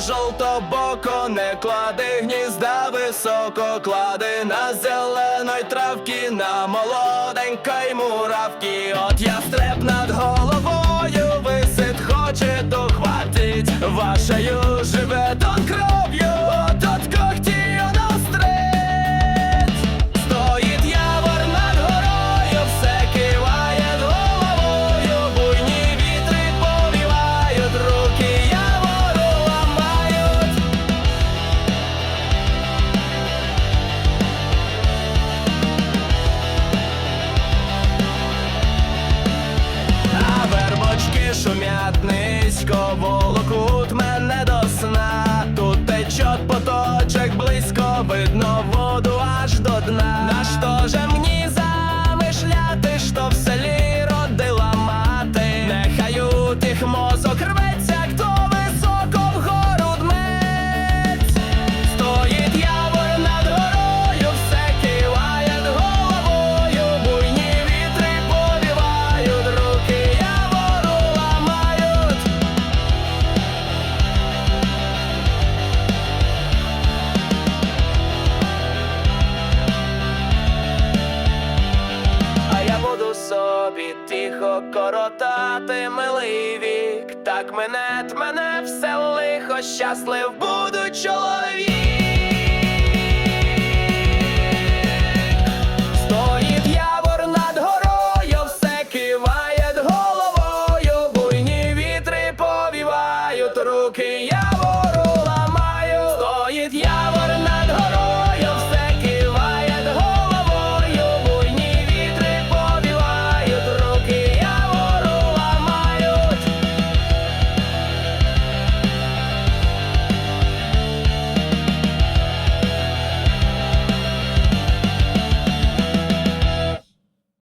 Жовто боко не клади гнізда високо, клади на зеленої травки, на молоденької муравки, от я стреп над горою низько, волокут мене до сна. Тут течет поточок близько, видно воду аж до дна. На що тихо коротати милий вік. Так мене мене все лихо, щаслив буду чоловік.